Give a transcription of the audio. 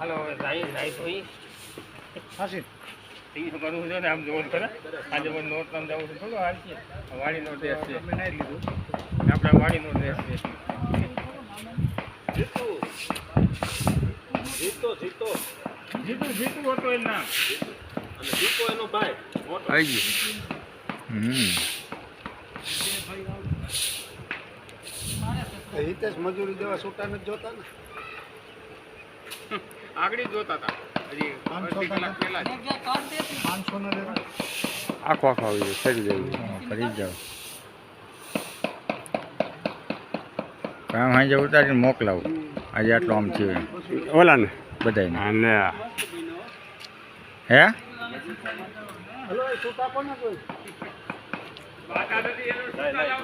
હાલો હવે રાઈ જાય તો ઈ. હાસી ઈ તો કરવું છે ને આમ જોવું ખરા આજે પણ નોટ નામ જવું છે. થોડું હાલ છે. વાડીનો ડ્રેસ છે. તમે નાઈ લીધું આપણા વાડીનો દેશ છે. જીતો જીતો જીતુ જીતુ હતો એનું નામ. અને જીતો એનો ભાઈ મોટો આવી ગયો હમ હિતેશ મજૂરી દેવા છૂટા નથી જોતા ને? આગળ જોતા હતા. હજી અડધી કલાક પહેલા જ. પાંચસો ના દેવા આખો આખો આવી જાય ફરી જાય ફરી જાવ કામ હાજે ઉતારીને મોકલાવું. આજે આટલો આમ થયું. ઓલાને? બધાને હે હલો